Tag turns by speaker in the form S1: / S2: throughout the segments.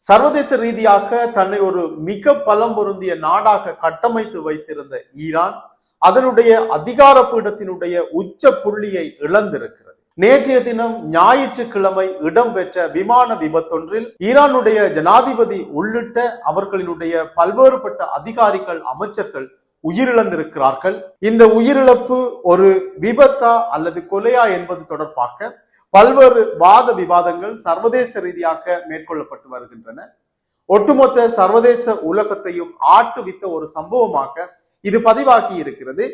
S1: சர்வதேச ரீதியாக தன்னை ஒரு மிக பலம் பொருந்திய நாடாக கட்டமைத்து வைத்திருந்த ஈரான் அதனுடைய அதிகார பீடத்தினுடைய உச்ச புள்ளியை இழந்திருக்கிறது. நேற்றைய தினம் ஞாயிற்றுக்கிழமை இடம்பெற்ற விமான விபத்தொன்றில் ஈரானுடைய ஜனாதிபதி உள்ளிட்ட அவர்களினுடைய பல்வேறுபட்ட அதிகாரிகள் அமைச்சர்கள் உயிரிழந்திருக்கிறார்கள். இந்த உயிரிழப்பு ஒரு விபத்தா அல்லது கொலையா என்பது தொடர்பாக பல்வேறு வாத விவாதங்கள் சர்வதேச ரீதியாக மேற்கொள்ளப்பட்டு வருகின்றன. ஒட்டுமொத்த சர்வதேச உலகத்தையும் ஆட்டுவித்த ஒரு சம்பவமாக இது பதிவாகி இருக்கிறது.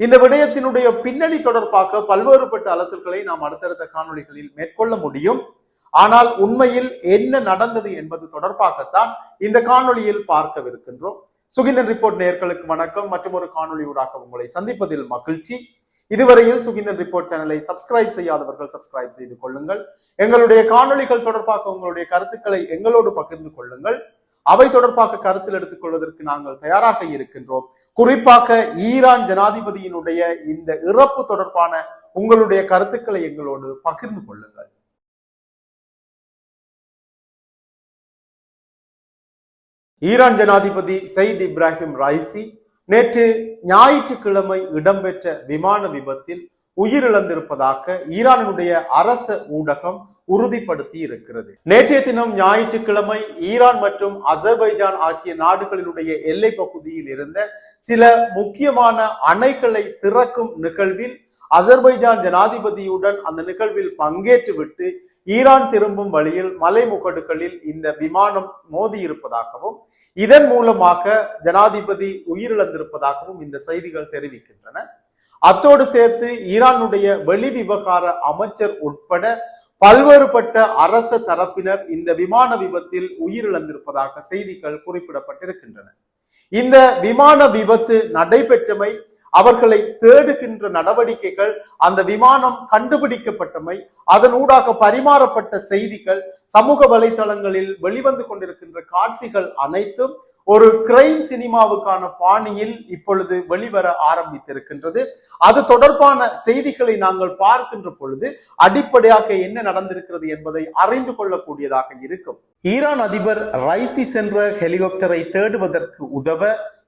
S1: இந்த விடயத்தினுடைய பின்னணி தொடர்பாக பல்வேறுபட்ட அலசல்களை நாம் அடுத்தடுத்த காணொளிகளில் மேற்கொள்ள முடியும். ஆனால் உண்மையில் என்ன நடந்தது என்பது தொடர்பாகத்தான் இந்த காணொளியில் பார்க்கவிருக்கின்றோம். சுகிந்தன் ரிப்போர்ட் நேர்களுக்கு வணக்கம். மற்றும் ஒரு காணொளியூடாக உங்களை சந்திப்பதில் மகிழ்ச்சி. இதுவரையில் சுகிந்தன் ரிப்போர்ட் சேனலை சப்ஸ்கிரைப் செய்யாதவர்கள் சப்ஸ்கிரைப் செய்து கொள்ளுங்கள். எங்களுடைய காணொளிகள் தொடர்பாக உங்களுடைய கருத்துக்களை எங்களோடு பகிர்ந்து கொள்ளுங்கள். அவை தொடர்பாக கருத்தில் எடுத்துக் கொள்வதற்கு நாங்கள் தயாராக இருக்கின்றோம். குறிப்பாக ஈரான் ஜனாதிபதியினுடைய இந்த இறப்பு தொடர்பான உங்களுடைய கருத்துக்களை எங்களோடு பகிர்ந்து கொள்ளுங்கள். ஈரான் ஜனாதிபதி சயித் இப்ராஹிம் ரைசி நேற்று ஞாயிற்றுக்கிழமை இடம்பெற்ற விமான விபத்தில் உயிரிழந்திருப்பதாக ஈரானுடைய அரச ஊடகம் உறுதிப்படுத்தி இருக்கிறது. நேற்றைய தினம் ஞாயிற்றுக்கிழமை ஈரான் மற்றும் அசர்பைஜான் ஆகிய நாடுகளினுடைய எல்லை பகுதியில் இருந்த சில முக்கியமான அணைகளை திறக்கும் நிகழ்வில் அசர்பைஜான் ஜனாதிபதியுடன் அந்த நிகழ்வில் பங்கேற்றுவிட்டு ஈரான் திரும்பும் வழியில் மலைமுகடுகளில் இந்த விமானம் மோதி இருப்பதாகவும் இதன் மூலமாக ஜனாதிபதி உயிரிழந்திருப்பதாகவும் இந்த செய்திகள் தெரிவிக்கின்றன. அத்தோடு சேர்த்து ஈரானுடைய வெளி விவகார அமைச்சர் உட்பட பல்வேறுபட்ட அரச தரப்பினர் இந்த விமான விபத்தில் உயிரிழந்திருப்பதாக செய்திகள் குறிப்பிடப்பட்டிருக்கின்றன. இந்த விமான விபத்து நடைபெற்றமை அவர்களை தேடுகின்ற நடவடிக்கைகள் அந்த விமானம் கண்டுபிடிக்கப்பட்டமை அதனூடாக பரிமாறப்பட்ட செய்திகள் சமூக வலைதளங்களில் வெளிவந்து கொண்டிருக்கின்ற காட்சிகள் அனைத்தும் ஒரு கிரைம் சினிமாவுக்கான பாணியில் இப்பொழுது வெளிவர ஆரம்பித்திருக்கின்றது. அது தொடர்பான செய்திகளை நாங்கள் பார்க்கின்ற பொழுது அடிப்படையாக என்ன நடந்திருக்கிறது என்பதை அறிந்து கொள்ளக்கூடியதாக இருக்கும். ஈரான் அதிபர் ரைசி சென்ற ஹெலிகாப்டரை தேடுவதற்கு உதவ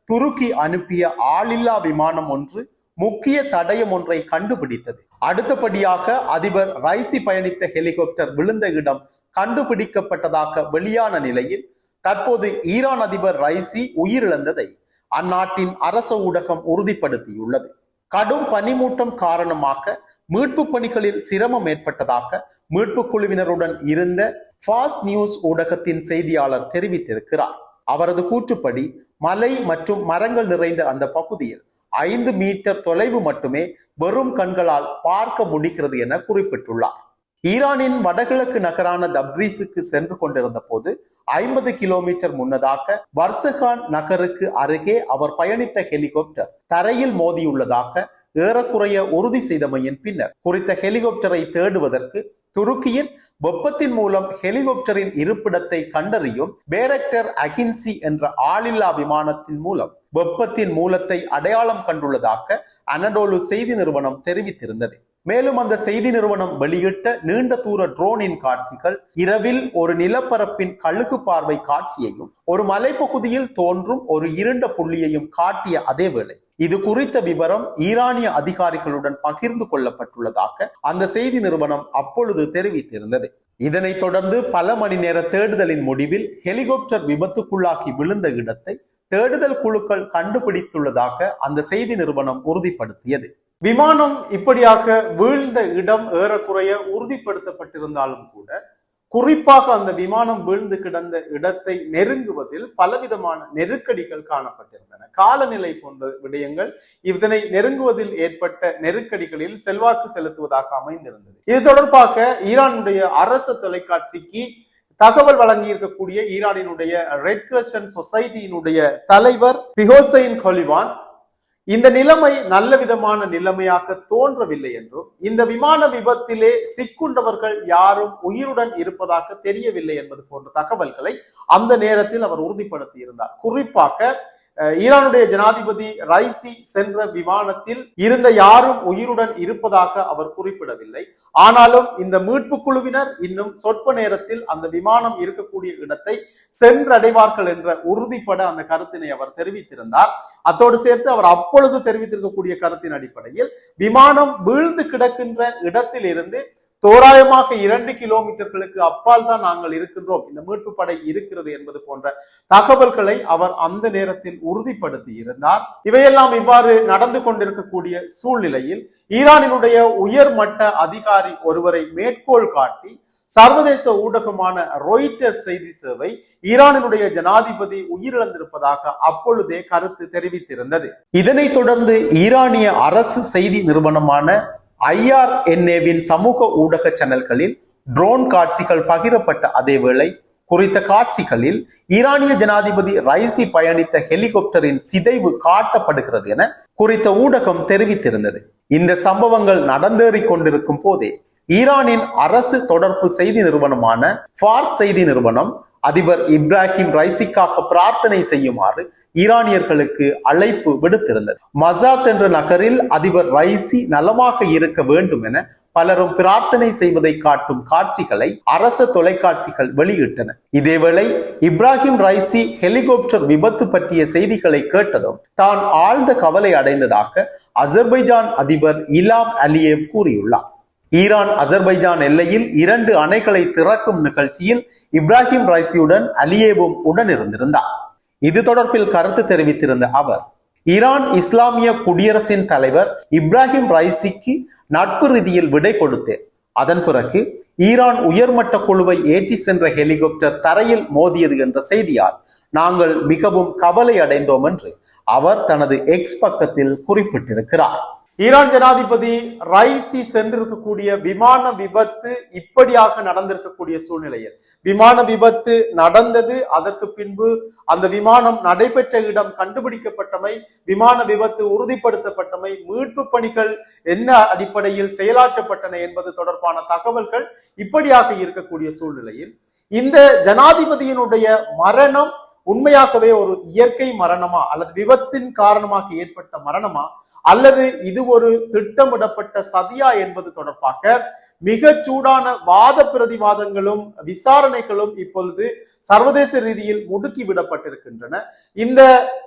S1: துருக்கி அனுப்பிய ஆளில்லா விமானம் ஒன்று முக்கிய தடயம் ஒன்றை கண்டுபிடித்தது. அடுத்தபடியாக அதிபர் ரைசி பயணித்த ஹெலிகாப்டர் விழுந்த இடம் கண்டுபிடிக்கப்பட்டதாக வெளியான நிலையில் தற்போது ஈரான் அதிபர் ரைசி உயிரிழந்ததை அந்நாட்டின் அரச ஊடகம் உறுதிப்படுத்தியுள்ளது. கடும் பனிமூட்டம் காரணமாக மீட்பு பணிகளில் சிரமம் ஏற்பட்டதாக மீட்பு குழுவினருடன் இருந்த ஃபாஸ்ட் நியூஸ் ஊடகத்தின் செய்தியாளர் தெரிவித்திருக்கிறார். அவரது கூற்றுப்படி மலை மற்றும் மரங்கள் நிறைந்த அந்த பகுதியில் ஐந்து மீட்டர் தொலைவு மட்டுமே வெறும் கண்களால் பார்க்க முடிகிறது என குறிப்பிட்டுள்ளார். ஈரானின் வடகிழக்கு நகரான தப்ரீஸுக்கு சென்று கொண்டிருந்த போது ஐம்பது கிலோமீட்டர் முன்னதாக வர்சகான் நகருக்கு அருகே அவர் பயணித்த ஹெலிகாப்டர் தரையில் மோதியுள்ளதாக ஏறக்குறைய உறுதி செய்தமையின் பின்னர். குறித்த ஹெலிகாப்டரை தேடுவதற்கு துருக்கியின் வெப்பத்தின் மூலம் ஹெலிகாப்டரின் இருப்பிடத்தை கண்டறியும் பேரக்டர் அகின்சி என்ற ஆளில்லா விமானத்தின் மூலம் வெப்பத்தின் மூலத்தை அடையாளம் கண்டுள்ளதாக அனடோலு செய்தி நிறுவனம் தெரிவித்திருந்தது. மேலும் அந்த செய்தி நிறுவனம் வெளியிட்ட நீண்ட தூர ட்ரோனின் காட்சிகள் இரவில் ஒரு நிலப்பரப்பின் கழுகு பார்வை காட்சியையும் ஒரு மலைப்பகுதியில் தோன்றும் ஒரு இருண்ட புள்ளியையும் காட்டிய அதே வேளை. இது குறித்த விவரம் ஈரானிய அதிகாரிகளுடன் பகிர்ந்து கொள்ளப்பட்டுள்ளதாக அந்த செய்தி நிறுவனம் அப்பொழுது தெரிவித்திருந்தது. இதனைத் தொடர்ந்து பல மணி நேர தேடுதலின் முடிவில் ஹெலிகாப்டர் விபத்துக்குள்ளாகி விழுந்த இடத்தை தேடுதல் குழுக்கள் கண்டுபிடித்துள்ளதாக அந்த செய்தி நிறுவனம் உறுதிப்படுத்தியது. விமானம் இப்படியாக வீழ்ந்த இடம் ஏறக்குறைய உறுதிப்படுத்தப்பட்டிருந்தாலும் கூட குறிப்பாக அந்த விமானம் வீழ்ந்து கிடந்த இடத்தை நெருங்குவதில் பலவிதமான நெருக்கடிகள் காணப்பட்டிருந்தன. காலநிலை போன்ற விடயங்கள் இதனை நெருங்குவதில் ஏற்பட்ட நெருக்கடிகளில் செல்வாக்கு செலுத்துவதாக அமைந்திருந்தது. இது தொடர்பாக ஈரானுடைய அரசு தொலைக்காட்சிக்கு தகவல் வழங்கி இருக்கக்கூடிய ஈரானினுடைய ரெட் கிரஷன் சொசைட்டியினுடைய தலைவர் பிஹோசைன் கொலிவான் இந்த நிலைமை நல்ல விதமான நிலைமையாக தோன்றவில்லை என்றும் இந்த விமான விபத்திலே சிக்குண்டவர்கள் யாரும் உயிருடன் இருப்பதாக தெரியவில்லை என்பது போன்ற தகவல்களை அந்த நேரத்தில் அவர் உறுதிப்படுத்தி இருந்தார் குறிப்பாக ஈரானுடைய ஜனாதிபதி ரைசி சென்ற விமானத்தில் இருந்த யாரும் உயிருடன் இருப்பதாக அவர் குறிப்பிடவில்லை. ஆனாலும் இந்த மீட்பு குழுவினர் இன்னும் சொற்ப நேரத்தில் அந்த விமானம் இருக்கக்கூடிய இடத்தை சென்றடைவார்கள் என்ற உறுதிப்பட அந்த கருத்தினை அவர் தெரிவித்திருந்தார். அத்தோடு சேர்த்து அவர் அப்பொழுது தெரிவித்திருக்கக்கூடிய கருத்தின் அடிப்படையில் விமானம் வீழ்ந்து கிடக்கின்ற இடத்திலிருந்து தோராயமாக இரண்டு கிலோமீட்டர்களுக்கு அப்பால் தான் நாங்கள் இருக்கின்றோம். இந்த மீட்பு படை இருக்கிறது என்பது போன்ற தகவல்களை அவர் அந்த நேரத்தில் உறுதிப்படுத்தி இருந்தார். இவையெல்லாம் இவ்வாறு நடந்து கொண்டிருக்கக்கூடிய சூழ்நிலையில் ஈரானினுடைய உயர்மட்ட அதிகாரி ஒருவரை மேற்கோள் காட்டி சர்வதேச ஊடகமான ரொய்டர்ஸ் செய்தி சேவை ஈரானினுடைய ஜனாதிபதி உயிரிழந்திருப்பதாக அப்பொழுதே கருத்து தெரிவித்திருந்தது. இதனைத் தொடர்ந்து ஈரானிய அரசு செய்தி நிறுவனமான ஐஆர்என்ஏவின் சமூக ஊடக சேனல்களில் ட்ரோன் காட்சிகள் பகிரப்பட்ட அதேவேளை குறித்த காட்சிகளில் ஈரானிய ஜனாதிபதி ரைசி பயணித்த ஹெலிகாப்டரின் சிதைவு காட்டப்படுகிறது என குறித்த ஊடகம் தெரிவித்திருந்தது. இந்த சம்பவங்கள் நடந்தேறிக் கொண்டிருக்கும் போதே ஈரானின் அரசு தொடர்பு செய்தி நிறுவனமான ஃபார்ஸ் செய்தி நிறுவனம் அதிபர் இப்ராஹிம் ரைசிக்காக பிரார்த்தனை செய்யுமாறு ஈரானியர்களுக்கு அழைப்பு விடுத்திருந்தது. மசாத் என்ற நகரில் அதிபர் ரைசி நலமாக இருக்க வேண்டும் என பலரும் பிரார்த்தனை செய்வதை காட்டும் காட்சிகளை அரச தொலைக்காட்சிகள் வெளியிட்டன. இதேவேளை இப்ராஹிம் ரைசி ஹெலிகாப்டர் விபத்து பற்றிய செய்திகளை கேட்டதும் தான் ஆழ்ந்த கவலை அடைந்ததாக அசர்பைஜான் அதிபர் இலாம் அலியேவ் கூறியுள்ளார். ஈரான் அசர்பைஜான் எல்லையில் இரண்டு அணைகளை திறக்கும் நிகழ்ச்சியில் இப்ராஹிம் ரைசியுடன் அலியேவும் உடனிருந்திருந்தார். இது தொடர்பில் கருத்து தெரிவித்திருந்த அவர் ஈரான் இஸ்லாமிய குடியரசின் தலைவர் இப்ராஹிம் ரைசிக்கு நட்பு ரீதியில் விடை கொடுத்தேன். அதன் பிறகு ஈரான் உயர்மட்ட குழுவை ஏற்றி சென்ற ஹெலிகாப்டர் தரையில் மோதியது என்ற செய்தியால் நாங்கள் மிகவும் கவலை அடைந்தோம் என்று அவர் தனது எக்ஸ் பக்கத்தில் குறிப்பிட்டிருக்கிறார். ஈரான் ஜனாதிபதி ரைசி சென்றிருக்கக்கூடிய விமான விபத்து இப்படியாக நடந்திருக்கக்கூடிய சூழ்நிலையில். விமான விபத்து நடந்தது அதற்கு பின்பு அந்த விமானம் நடைபெற்ற இடம் கண்டுபிடிக்கப்பட்டமை விமான விபத்து உறுதிப்படுத்தப்பட்டமை மீட்பு பணிகள் என்ன அடிப்படையில் செயலாற்றப்பட்டன என்பது தொடர்பான தகவல்கள் இப்படியாக இருக்கக்கூடிய சூழ்நிலையில். இந்த ஜனாதிபதியினுடைய மரணம் உண்மையாகவே ஒரு இயற்கை மரணமா அல்லது விபத்தின் காரணமாக ஏற்பட்ட மரணமா? அல்லது இது ஒரு திட்டமிடப்பட்ட சதியா என்பது தொடர்பாக மிக சூடான வாத பிரதிவாதங்களும் விசாரணைகளும் இப்பொழுது சர்வதேச ரீதியில் முடுக்கி விடப்பட்டிருக்கின்றன இந்த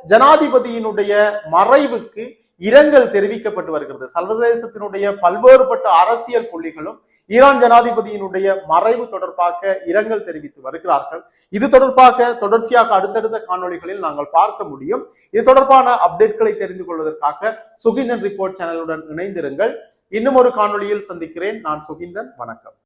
S1: ஜனாதிபதியினுடைய மறைவுக்கு இரங்கல் தெரிவிக்கப்பட்டு வருகிறது. சர்வதேசத்தினுடைய பல்வேறுபட்ட அரசியல் புள்ளிகளும் ஈரான் ஜனாதிபதியினுடைய மறைவு தொடர்பாக இரங்கல் தெரிவித்து வருகிறார்கள். இது தொடர்பாக தொடர்ச்சியாக அடுத்தடுத்த காணொளிகளில் நாங்கள் பார்க்க முடியும். இது தொடர்பான அப்டேட்களை தெரிந்து கொள்வதற்காக சுகிந்தன் ரிப்போர்ட் சேனலுடன் இணைந்திருங்கள். இன்னும் ஒரு காணொலியில் சந்திக்கிறேன். நான் சுகிந்தன். வணக்கம்.